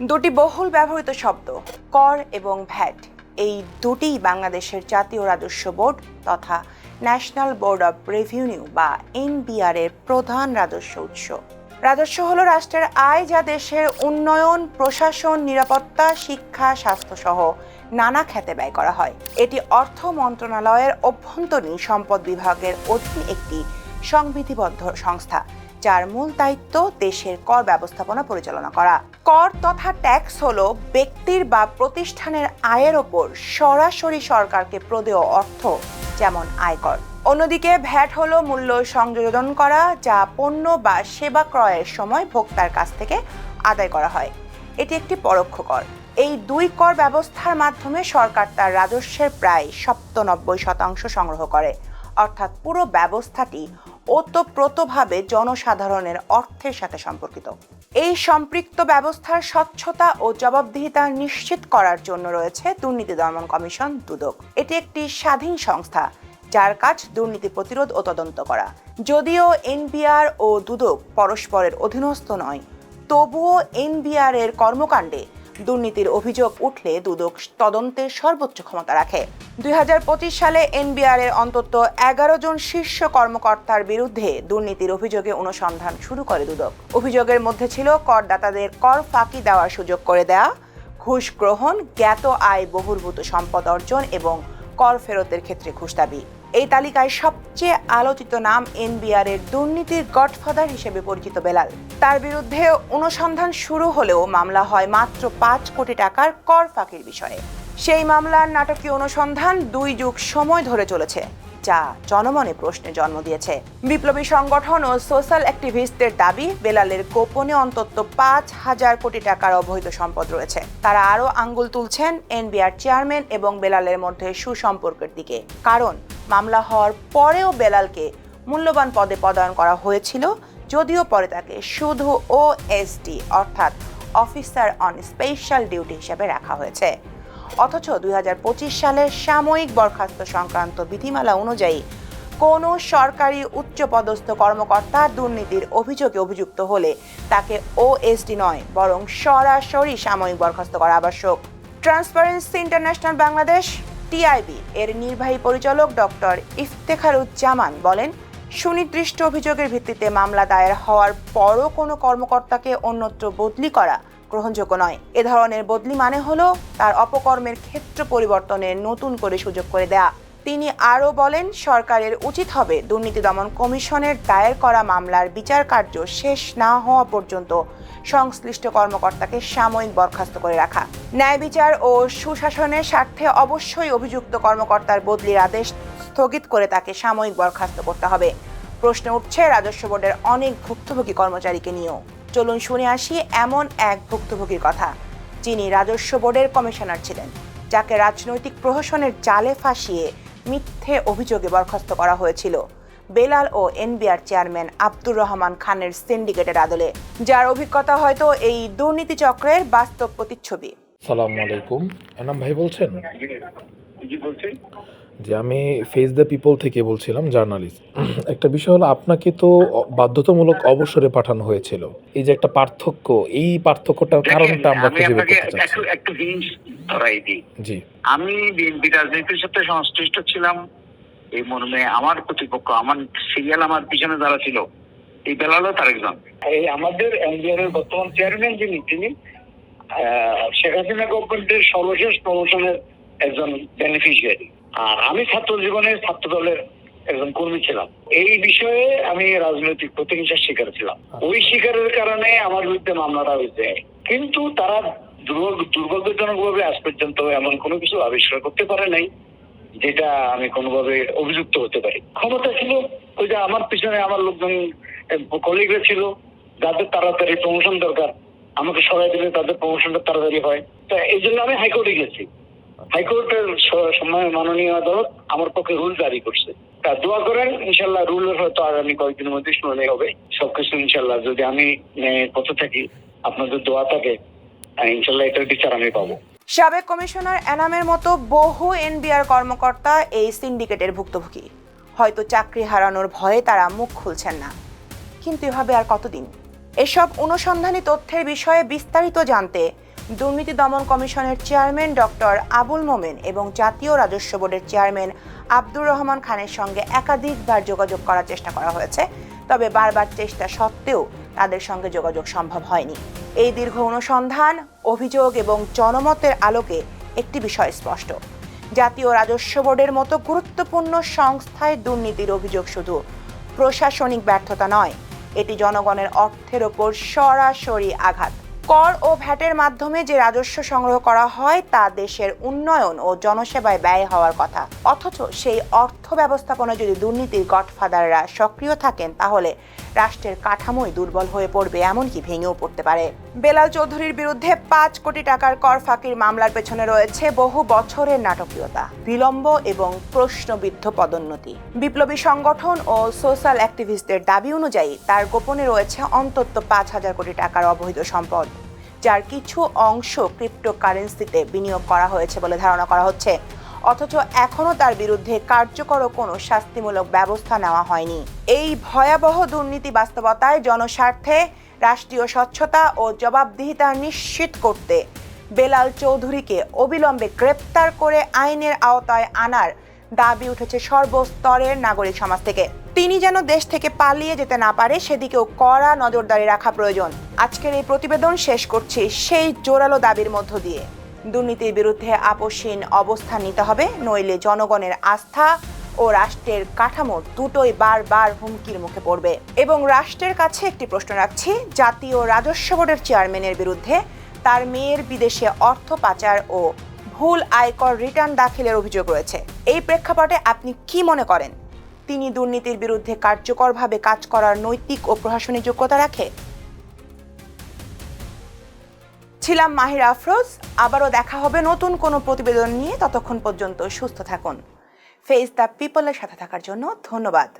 দুটি বহুল ব্যবহৃত শব্দ, কর এবং ভ্যাট। এই দুটি বাংলাদেশের জাতীয় রাজস্ব বোর্ড তথা ন্যাশনাল বোর্ড অব রেভিনিউ বা এনবিআর এর প্রধান রাজস্ব উৎস। রাজস্ব হল রাষ্ট্রের আয় যা দেশের উন্নয়ন, প্রশাসন, নিরাপত্তা, শিক্ষা, স্বাস্থ্যসহ নানা খ্যাতে ব্যয় করা হয়। এটি অর্থ মন্ত্রণালয়ের অভ্যন্তরীণ সম্পদ বিভাগের অধীন একটি সংবিধিবদ্ধ সংস্থা। যার মূল দায়িত্ব দেশের কর ব্যবস্থাপনা পরিচালনা করা। কর তথা ট্যাক্স হলো ব্যক্তির বা প্রতিষ্ঠানের আয়ের ওপর সরাসরি সরকারকে প্রদেয় অর্থ, যেমন আয়কর। অন্যদিকে ভ্যাট হলো মূল্য সংযোজন করা, যা পণ্য বা সেবা ক্রয়ের সময় ভোক্তার কাছ থেকে আদায় করা হয়। এটি একটি পরোক্ষ কর। এই দুই কর ব্যবস্থার মাধ্যমে সরকার তার রাজস্বের প্রায় সপ্তানব্বই শতাংশ সংগ্রহ করে। অর্থাৎ পুরো ব্যবস্থাটি ওতপ্রোতভাবে জনসাধারণের অর্থের সাথে সম্পর্কিত। এই সম্পৃক্ত ব্যবস্থার স্বচ্ছতা ও জবাবদিহিতা নিশ্চিত করার জন্য রয়েছে দুর্নীতি দমন কমিশন, দুদক। এটি একটি স্বাধীন সংস্থা, যার কাজ দুর্নীতি প্রতিরোধ ও তদন্ত করা। যদিও এনবিআর ও দুদক পরস্পরের অধীনস্থ নয়, তবুও এনবিআর এর কর্মকাণ্ডে দুর্নীতির অভিযোগ উঠলে দুদক তদন্তের সর্বোচ্চ ক্ষমতা রাখে। দুই হাজার পঁচিশ সালে এনবিআর এর অন্তত এগারো জন শীর্ষ কর্মকর্তার বিরুদ্ধে দুর্নীতির অভিযোগে অনুসন্ধান শুরু করে দুদক। অভিযোগের মধ্যে ছিল করদাতাদের কর ফাঁকি দেওয়ার সুযোগ করে দেয়া, ঘুষ গ্রহণ, জ্ঞাত আয়, বহির্ভূত সম্পদ অর্জন এবং কর ফেরতের ক্ষেত্রে ঘুষ দাবি। এই তালিকায় সবচেয়ে আলোচিত নাম এনবিআর এর দুর্নীতির গডফাদার হিসেবে পরিচিত বেলাল। তার বিরুদ্ধে অনুসন্ধান শুরু হলেও মামলা হয় মাত্র পাঁচ কোটি টাকার কর ফাঁকির বিষয়ে। সেই মামলার নাটকীয় অনুসন্ধান দুই যুগ সময় ধরে চলেছে, যা জনমনে প্রশ্নে জন্ম দিয়েছে। বিপ্লবী সংগঠন ও সোশ্যাল অ্যাক্টিভিস্টদের দাবি, বেলালের গোপনে অন্তত পাঁচ হাজার কোটি টাকার অবৈধ সম্পদ রয়েছে। তারা আরও আঙ্গুল তুলছেন এনবিআর চেয়ারম্যান এবং বেলালের মধ্যে সুসম্পর্কের দিকে। কারণ মামলা হওয়ার পরেও বেলালকে মূল্যবান পদে পদায়ন করা হয়েছিল, যদিও পরে তাকে শুধু ওএসডি অর্থাৎ অফিসার অন স্পেশাল ডিউটি হিসেবে রাখা হয়েছে। অথচ দু হাজার পঁচিশ সালের সাময়িক বরখাস্ত সংক্রান্ত বিধিমালা অনুযায়ী কোনো সরকারি উচ্চপদস্থ কর্মকর্তা দুর্নীতির অভিযোগে অভিযুক্ত হলে তাকে ওএসডি নয়, বরং সরাসরি সাময়িক বরখাস্ত করা আবশ্যক। ট্রান্সপারেন্সি ইন্টারন্যাশনাল বাংলাদেশ টিআইবি এর নির্বাহী পরিচালক ডক্টর ইফতেখারুজ্জামান বলেন, সুনির্দিষ্ট অভিযোগের ভিত্তিতে মামলা দায়ের হওয়ার পরও কোনো কর্মকর্তাকে অন্যত্র বদলি করা গ্রহণযোগ্য নয়। এ ধরনের বদলি মানে হলো তার অপকর্মের ক্ষেত্র পরিবর্তনের নতুন করে সুযোগ করে দেয়া। তিনি আরও বলেন, সরকারের উচিত হবে দুর্নীতি দমন কমিশনের দায়ের করা মামলার বিচার কার্য শেষ না হওয়া পর্যন্ত সংশ্লিষ্ট কর্মকর্তাকে সাময়িক বরখাস্ত করে রাখা। ন্যায় বিচার ও সুশাসনের স্বার্থে অবশ্যই অভিযুক্ত কর্মকর্তার বদলির আদেশ স্থগিত করে তাকে সাময়িক বরখাস্ত করতে হবে। প্রশ্ন উঠছে, রাজস্ব বোর্ডের অনেক ভুক্তভোগী কর্মচারীকে নিয়েও। চলুন শুনে আসি এমন এক ভুক্তভোগীর কথা, যিনি রাজস্ব বোর্ডের কমিশনার ছিলেন, যাকে রাজনৈতিক প্রহসনের জালে ফাঁসিয়ে মিথ্যে অভিযোগে বরখাস্ত করা হয়েছিল। বেলাল ও এনবিআর চেয়ারম্যান আব্দুর রহমান খানের সিন্ডিকেটের আদলে, যার অভিজ্ঞতা হয়তো এই দুর্নীতি চক্রের বাস্তব প্রতিচ্ছবি। সালাম আলাইকুম। এনাম ভাই বলছেন? জি বলছি। যে আমি ফেস দ্য পিপল থেকে বলছিলাম জার্নালিস্ট। একটা বিষয় হলো আপনাকে তো বাধ্যতামূলক অবসরে পাঠানো হয়েছিল। এই যে একটা পার্থক্য এই পার্থক্যটার কারণটা আমরা খুঁজে বের করতে চাচ্ছি। একটু জিনিস ধরাই দিই। জি। আমি বিএনপি রাজনীতির সাথে সংশ্লিষ্ট ছিলাম। এই মর্মে আমার প্রতিপক্ষ আমার সিরিয়াল আমার পিছনে যারা ছিল এই বেলালও তার একজন। এই আমাদের এনডিআর এর বর্তমান চেয়ারম্যান যিনি তিনি আহ, শেখ হাসিনা গভর্নমেন্টের সর্বশেষ প্রমোশনের একজন বেনিফিশিয়ারি আর আমি ছাত্র জীবনের ছাত্র দলের একজন কর্মী ছিলাম। এই বিষয়ে আমি রাজনৈতিক প্রতিহিংসার শিকার ছিলাম। ওই শিকারের কারণে আমার বিরুদ্ধে মামলাটা হয়েছে। কিন্তু তারা দুর্ভাগ্যজনক ভাবে আজ পর্যন্ত এমন কোনো কিছু আবিষ্কার করতে পারে নাই যেটা আমি কোনোভাবে অভিযুক্ত হতে পারি। ক্ষমতা ছিল ওই যে আমার পিছনে আমার লোকজন কলিগরা ছিল যাদের তাড়াতাড়ি প্রমোশন দরকার। আমাকে সরাই দিলে তাদের প্রমোশনটা তাড়াতাড়ি হয়। তা এই জন্য আমি হাইকোর্টে গেছি। হাইকোর্টের স- সম্মানীয় মাননীয় আদালত আমার পক্ষে রুল জারি করছে। তা দোয়া করেন, ইনশাল্লাহ হয়তো আগামী কয়েকদিনের মধ্যে শুনানি হবে। সবকিছু ইনশাল্লাহ, যদি আমি পথে থাকি আপনাদের দোয়া থাকে ইনশাল্লাহ এটার বিচার আমি পাবো। সাবেক কমিশনার এনামের মতো বহু এনবিআর কর্মকর্তা এই সিন্ডিকেটের ভুক্তভোগী। হয়তো চাকরি হারানোর ভয়ে তারা মুখ খুলছেন না। কিন্তু এভাবে আর কতদিন? এসব অনুসন্ধানী তথ্যের বিষয়ে বিস্তারিত জানতে দুর্নীতি দমন কমিশনের চেয়ারম্যান ডক্টর আবুল মোমেন এবং জাতীয় রাজস্ব বোর্ডের চেয়ারম্যান আব্দুর রহমান খানের সঙ্গে একাধিকবার যোগাযোগ করার চেষ্টা করা হয়েছে, তবে বারবার চেষ্টা সত্ত্বেও তাদের সঙ্গে যোগাযোগ সম্ভব হয়নি। এই দীর্ঘ অনুসন্ধান, অভিযোগ এবং জনমতের আলোকে একটি বিষয় স্পষ্ট। জাতীয় রাজস্ব বোর্ডের মতো গুরুত্বপূর্ণ সংস্থায় দুর্নীতির অভিযোগ শুধু প্রশাসনিক ব্যর্থতা নয়, এটি জনগণের অর্থের ওপর সরাসরি আঘাত। কর ও ভ্যাটের মাধ্যমে যে রাজস্ব সংগ্রহ করা হয় তা দেশের উন্নয়ন ও জনসেবায় ব্যয় হওয়ার কথা। অথচ সেই অর্থ ব্যবস্থাপনায় যদি দুর্নীতির গডফাদাররা সক্রিয় থাকেন, তাহলে রাষ্ট্রের কাঠামোই দুর্বল হয়ে পড়বে, এমনকি ভেঙেও পড়তে পারে। বেলাল চৌধুরীর বিরুদ্ধে পাঁচ কোটি টাকার কর ফাঁকির মামলার পেছনে রয়েছে বহু বছরের নাটকীয়তা, বিলম্ব এবং প্রশ্নবিদ্ধ পদোন্নতি। বিপ্লবী সংগঠন ও সোশ্যাল অ্যাক্টিভিস্টদের দাবি অনুযায়ী তার গোপনে রয়েছে অন্তত পাঁচ হাজার কোটি টাকার অবৈধ সম্পদ, যার কিছু অংশ ক্রিপ্টোকারেন্সিতে বিনিয়োগ করা হয়েছে বলে ধারণা করা হচ্ছে। অথচ এখনও তার বিরুদ্ধে কার্যকর কোনো শাস্তিমূলক ব্যবস্থা নেওয়া হয়নি। এই ভয়াবহ দুর্নীতি বাস্তবতায় জনস্বার্থে রাষ্ট্রীয় স্বচ্ছতা ও জবাবদিহিতা নিশ্চিত করতে বেলাল চৌধুরীকে অবিলম্বে গ্রেপ্তার করে আইনের আওতায় আনার দাবি উঠেছে সর্বস্তরের নাগরিক সমাজ থেকে। তিনি যেন দেশ থেকে পালিয়ে যেতে না পারে, সেদিকেও কড়া নজরদারি রাখা প্রয়োজন। আজকের এই প্রতিবেদন শেষ করছি সেই জোরালো দাবির মধ্য দিয়ে। দুর্নীতির বিরুদ্ধে আপোষহীন অবস্থান নিতে হবে। নইলে জনগণের আস্থা ও রাষ্ট্রের কাঠামো দুটোই বারবার হুমকির মুখে পড়বে। এবং রাষ্ট্রের কাছে একটি প্রশ্ন রাখছি, জাতীয় রাজস্ব বোর্ডের চেয়ারম্যানের বিরুদ্ধে তার মেয়ের বিদেশে অর্থ পাচার ও ভুল আয়কর রিটার্ন দাখিলের অভিযোগ রয়েছে। এই প্রেক্ষাপটে আপনি কি মনে করেন? তিনি দুর্নীতির বিরুদ্ধে কার্যকরভাবে কাজ করার নৈতিক ও প্রশাসনিক যোগ্যতা রাখে? ছিলাম মাহির আফরোজ। আবারও দেখা হবে নতুন কোনো প্রতিবেদন নিয়ে। ততক্ষণ পর্যন্ত সুস্থ থাকুন। ফেস দ্য পিপলের সাথে থাকার জন্য ধন্যবাদ।